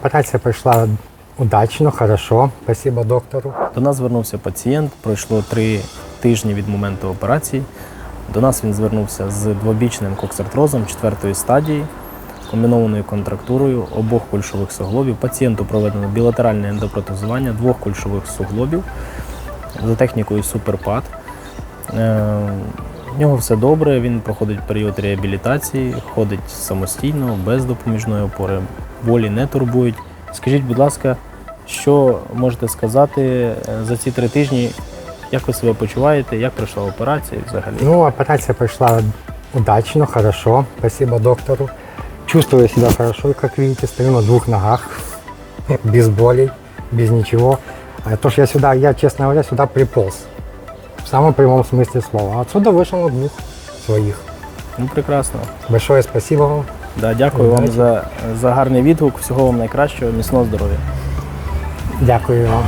Операція пройшла удачно, хорошо. Спасибо доктору. До нас звернувся пацієнт, пройшло три тижні від моменту операції. До нас він звернувся з двобічним коксартрозом четвертої стадії, комбінованою контрактурою обох кульшових суглобів. Пацієнту проведено білатеральне ендопротезування двох кульшових суглобів за технікою суперпад. Е, В нього все добре, він проходить період реабілітації, ходить самостійно, без допоміжної опори, болі не турбують. Скажіть, будь ласка, що можете сказати е, за ці три тижні? Як ви себе почуваєте? Як пройшла операція взагалі? Ну, операция прошла удачно, хорошо. Спасибо доктору. Чувствую себя хорошо, как видите, стою на двух ногах, без болей, без ничего. А то, что я сюда, я, честно говоря, сюда приполз. В самом прямом смысле слова. Отсюда вышел на двух своих. Ну, прекрасно. Большое спасибо вам. Да, дякую вам за, за гарний відгук. Всього вам найкращого, міцного здоров'я. Дякую вам.